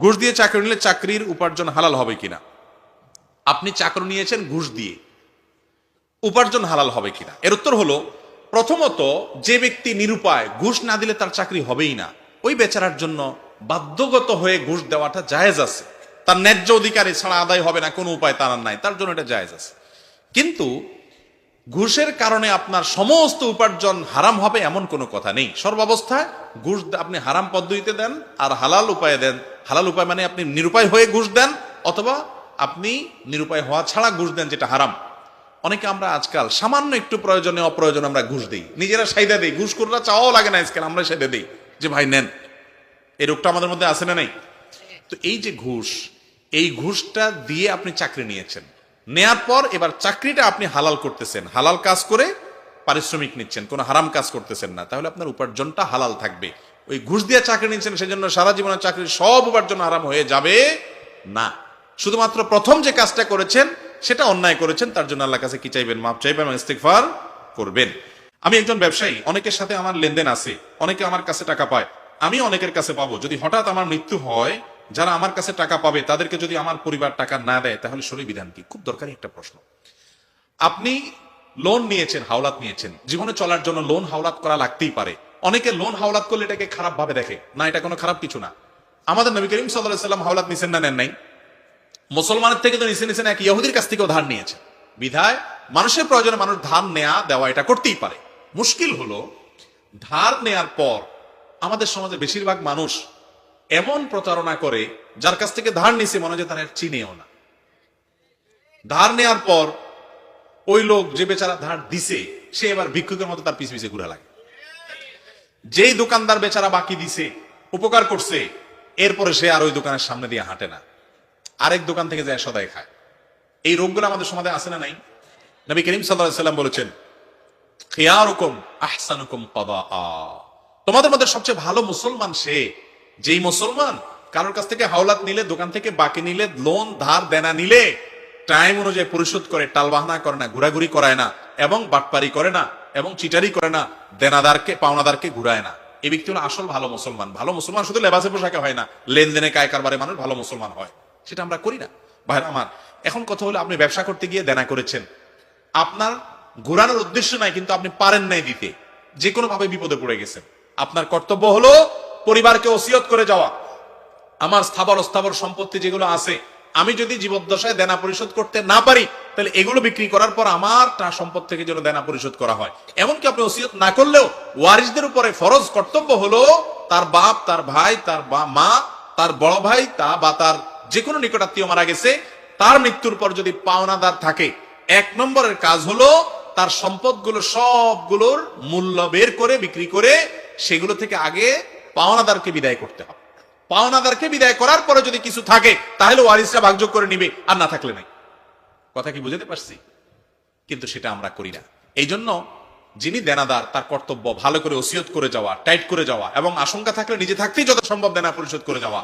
ঘুষ দিয়ে চাকরি নিলে চাকরির উপার্জন হালাল হবে কিনা? আপনি চাকরি নিয়েছেন, ঘুষ দিয়ে। উপার্জন হালাল হবে কিনা? এর উত্তর হলো, প্রথমত যে ব্যক্তি নিরুপায় ঘুষ না দিলে তার চাকরি হবেই না, ওই বেচারার জন্য বাধ্যগত হয়ে ঘুষ দেওয়াটা জায়েজ আছে। তার ন্যায্য অধিকারী ছাড়া আদায় হবে না, কোনো উপায় তার নাই। তার জন্য এটা জায়েজ আছে। কিন্তু ঘুষের কারণে আপনার সমস্ত উপার্জন হারাম হবে এমন কোনো কথা নেই। সর্বাবস্থায় ঘুষ আপনি হারাম পদ্ধতিতে দেন আর হালাল উপায়ে দেন। হালাল উপায় মানে আপনি নিরুপায় হয়ে ঘুষ দেন, অথবা আপনি নিরুপায় হওয়া ছাড়া ঘুষ দেন যেটা হারাম। অনেকে আমরা আজকাল সামান্য একটু প্রয়োজনে অপ্রয়োজনে আমরা ঘুষ দিই। নিজেরা সাইদা দিই। ঘুষ করলে চাওয়াও লাগে না আজকাল আমরা সাইদা দিই যে, ভাই, নেন। এই রোগটা আমাদের মধ্যে আছে না নাই? তো এই যে ঘুষ, এই ঘুষটা দিয়ে আপনি চাকরি নিয়েছেন। নেয়ার পর এবার চাকরিটা আপনি হালাল করতেছেন। হালাল কাজ করে পারিশ্রমিক নিচ্ছেন। কোনো হারাম কাজ করতেছেন না। তাহলে আপনার উপার্জনটা হালাল থাকবে। ওই ঘুষ দিয়ে চাকরি নিচ্ছেন, সেজন্য সারা জীবনের চাকরির সব উপার্জন আরাম হয়ে যাবে না। শুধুমাত্র প্রথম যে কাজটা করেছেন, সেটা অন্যায় করেছেন, তার জন্য আল্লাহ কাছে কি চাইবেন? মাপ চাইবেন এবং ইস্তেগফার করবেন। আমি একজন ব্যবসায়ী, অনেকের সাথে আমার লেনদেন আছে, অনেকে আমার কাছে টাকা পায়। আমি অনেকের কাছে পাবো। যদি হঠাৎ আমার মৃত্যু হয়, যারা আমার কাছে টাকা পাবে, তাদেরকে যদি আমার পরিবার টাকা না দেয়, তাহলে শরীর বিধান কি? খুব দরকারি একটা প্রশ্ন। আপনি লোন নিয়েছেন, হাওলাত নিয়েছেন। জীবনে চলার জন্য লোন হাওলাত করা লাগতেই পারে। অনেকে লোন হাওলাত করলে এটাকে খারাপ ভাবে দেখে। না, এটা কোনো খারাপ কিছু না। আমাদের নবী করিম সাল্লাহ সাল্লাম হাওলাত নিছেন না, নেন নাই? মুসলমানের থেকে তো নিচে নিচে এক ইহুদির কাছ থেকেও ধার নিয়েছে। বিধায় মানুষের প্রয়োজনে মানুষ ধার নেয়া, দেওয়া এটা করতেই পারে। মুশকিল হলো, ধার নেয়ার পর আমাদের সমাজে বেশিরভাগ মানুষ এমন প্রতারণা করে, যার কাছ থেকে ধার নিছে মনে হয় তারা চিনেও না। ধার নেয়ার পর ওই লোক যে বেচারা ধার দিছে, সে এবার ভিক্ষুকের মতো তার পিছে পিছে ঘুরে লাগে। যেই দোকানদার বেচারা বাকি দিছে, উপকার করছে, এরপরে সে আর ওই দোকানের সামনে দিয়ে হাঁটে না। আরেক দোকান থেকে যায়, সদাই খায়। এই রোগগুলো আমাদের সমাজে আছে না নাই? নবী করিম সাল্লাম বলেছেন তোমাদের মধ্যে সবচেয়ে ভালো মুসলমান সে, যেই মুসলমান কারোর কাছ থেকে হাওলাত নিলে, দোকান থেকে বাকি নিলে, লোন, ধার, দেনা নিলে, টাইম অনুযায়ী পরিশোধ করে, টালবাহানা করে না, ঘোরাঘুরি করায় না এবং বাটপারি করে না। এবং চিটারি করে না, দেনাদারকে, পাওনাদারকে ঘুরায় না। এই ব্যক্তি হলো আসল ভালো মুসলমান। ভালো মুসলমান শুধু লেবাসে পোশাকে হয় না, লেনদেনে কায় কারবারে মানুষ ভালো মুসলমান হয়। সেটা আমরা করি না। ভাইরা আমার, এখন কথা হলো আপনি ব্যবসা করতে গিয়ে দেনা করেছেন। আপনার ঘোরানোর উদ্দেশ্য নাই, কিন্তু আপনি পারেন নাই দিতে। যে কোনো ভাবে বিপদে পড়ে গেছেন। আপনার কর্তব্য হলো পরিবারকে ওসিয়ত করে যাওয়া। আমার স্থাবর, অস্থাবর সম্পত্তি যেগুলো আছে আমি যদি জীবদ্দশায় দেনা পরিশোধ করতে না পারি, তাহলে এগুলো বিক্রি করার পর আমার তা সম্পদ থেকে যেন দেনা পরিশোধ করা হয়। এমনকি আপনি ওসিয়ত না করলেও ওয়ারিসদের উপরে ফরজ কর্তব্য হলো তার বাপ, তার ভাই, তার মা, তার বড় ভাই, তা বা তার যে কোনো নিকটাত্মীয় মারা গেছে, তার মৃত্যুর পর যদি পাওনাদার থাকে, এক নম্বরের কাজ হলো তার সম্পদগুলো সবগুলোর মূল্য বের করে, বিক্রি করে, সেগুলো থেকে আগে পাওনাদারকে বিদায় করতে হবে। পাওনাদারকে বিদায় করার পরে যদি কিছু থাকে, তাহলে ওয়ারিসরা ভাগযোগ করে নিবে, আর না থাকলে নাই। কথা কি বুঝতে পারছি? কিন্তু সেটা আমরা করি না। এই জন্য যিনি দেনাদার, তার কর্তব্য ভালো করে ওসিয়ত করে যাওয়া, টাইট করে যাওয়া, এবং আশঙ্কা থাকলে নিজে থাকতেই যত সম্ভব দেনা পরিশোধ করে যাওয়া।